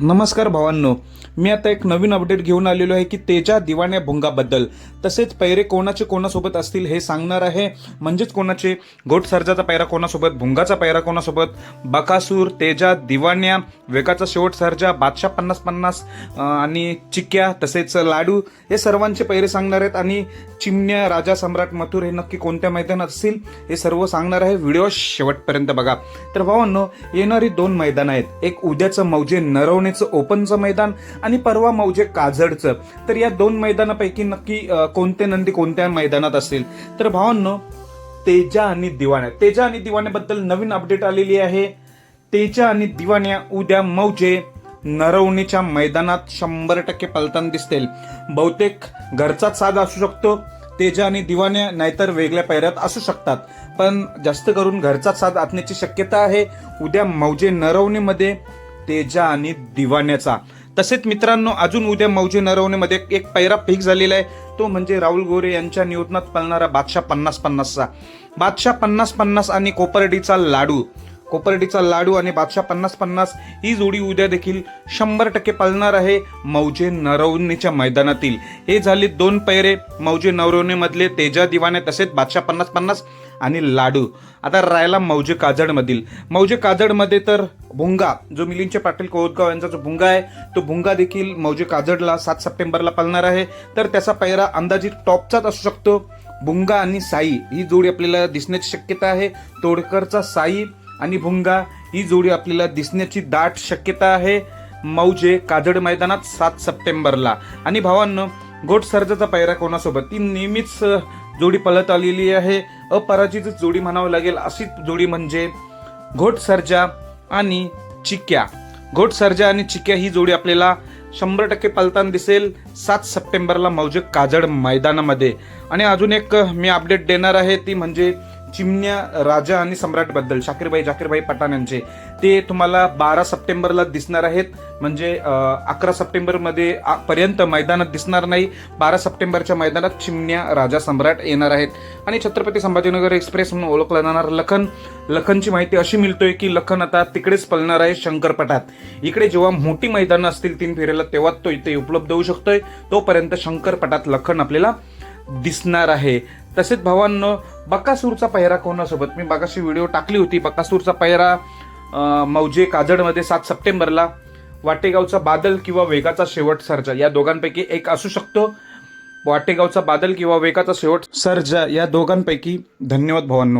नमस्कार भावांनो मी आता एक नवीन अपडेट घेऊन आलेलो आहे की तेजा दिवाण्या भुंगाबद्दल. तसेच पैरे कोणाचे कोणासोबत असतील हे सांगणार आहे. म्हणजेच कोणाचे? घोट सर्जाचा पैरा कोणासोबत? भुंगाचा पैरा कोणासोबत? बकासूर तेजा दिवाण्या वेगाचा शेवट सर्जा बादशाह पन्नास पन्नास आणि चिक्या तसेच लाडू हे सर्वांचे पैरे सांगणार आहेत. आणि चिमण्या राजा सम्राट मथुर हे नक्की कोणत्या मैदानात असतील हे सर्व सांगणार आहे. व्हिडिओ शेवटपर्यंत बघा. तर भावांनो येणारी दोन मैदान आहेत. एक उद्याचं मौजे नरवणेचं ओपनचं मैदान आणि परवा मौजे काजडचं तर या दोन मैदानापैकी नक्की कोणते नंदी कोणत्या मैदानात असतील तर भावांनो तेजा आणि दिवाण्या तेजा आणि दिवाण्याबद्दल नवीन अपडेट आलेली आहे तेजा आणि दिवाण्या उद्या मौजे नरवणीच्या मैदानात शंभर टक्के पलताना दिसतील बहुतेक घरचाच साध असू शकतो तेजा आणि दिवाण्या नाहीतर वेगळ्या पैऱ्यात असू शकतात पण जास्त करून घरचाच साध असण्याची शक्यता आहे उद्या मौजे नरवणीमध्ये तेजा आणि दिवाण्याचा. तसेच मित्रांनो अजून उद्या मौजे नरवणीमध्ये एक पैरा फिक्स झालेला आहे. तो म्हणजे राहुल गोरे यांच्या नियोजनात पळणारा बादशाह पन्नास पन्नासचा. बादशाह पन्नास पन्नास आणि कोपर्डीचा लाडू. कोपर्डीचा लाडू आणि बादशाह पन्नास पन्नास ही जोडी उद्या देखील शंभर टक्के पळणार आहे मौजे नरवणेच्या मैदानातील. हे झाले दोन पैरे मौजे नरवणेमधले तेजा दिवाने तसेच बादशाह पन्नास पन्नास आणि लाडू. आता राहिला मौजे काजडमधील. मौजे काजडमध्ये तर भुंगा जो मिलिंदचे पाटील कोहोदगाव यांचा जो भुंगा आहे तो भुंगा देखील मौजे काजडला सात सप्टेंबरला पालणार आहे. तर त्याचा पैरा अंदाजित टॉपचाच असू शकतो. भुंगा आणि साई ही जोडी आपल्याला दिसण्याची शक्यता आहे. तोडकरचा साई आणि भुंगा ही जोडी आपल्याला दिसण्याची दाट शक्यता आहे. मौजे काजड मैदानात सात सप्टेंबरला. आणि भावांनो गोट सर्जाचा पैरा कोणासोबत? ती नेहमीच जोडी पळत आलेली आहे. अपराजित जोडी म्हणावं लागेल अशी जोडी म्हणजे घोट सर्जा आणि चिक्या घोट सर्जा आणि चिक्या ही जोडी आपल्याला शंभर टक्के पलताना दिसेल. सात सप्टेंबरला मौजे काजड मैदानामध्ये. आणि अजून एक मी अपडेट देणार आहे ती म्हणजे चिमण्या राजा आणि सम्राटबद्दल शाकीरबाई जाकीरबाई पठाण यांचे. ते तुम्हाला बारा सप्टेंबरला दिसणार आहेत. म्हणजे अकरा सप्टेंबरमध्ये पर्यंत मैदानात दिसणार नाही. बारा सप्टेंबरच्या मैदानात चिमण्या राजा सम्राट येणार आहेत. आणि छत्रपती संभाजीनगर एक्सप्रेस म्हणून ओळखला जाणार लखन. लखनची माहिती अशी मिळतोय की लखन आता तिकडेच पळणार आहे शंकरपटात. इकडे जेव्हा मोठी मैदानं असतील तीन फेऱ्याला तेव्हा तो इथे उपलब्ध होऊ शकतोय. तोपर्यंत शंकरपटात लखन आपल्याला दिसणार आहे. तसेच भावांनो बकासूरचा पहिरा कोणासोबत? मी बागाशी व्हिडिओ टाकली होती बकासूरचा पहिरा मौजे काजडमध्ये सात सप्टेंबरला वाटेगावचा बादल किंवा वेगाचा शेवट सर्जा या दोघांपैकी एक असू शकतो. वाटेगावचा बादल किंवा वेगाचा शेवट सर्जा या दोघांपैकी. धन्यवाद भावांनो.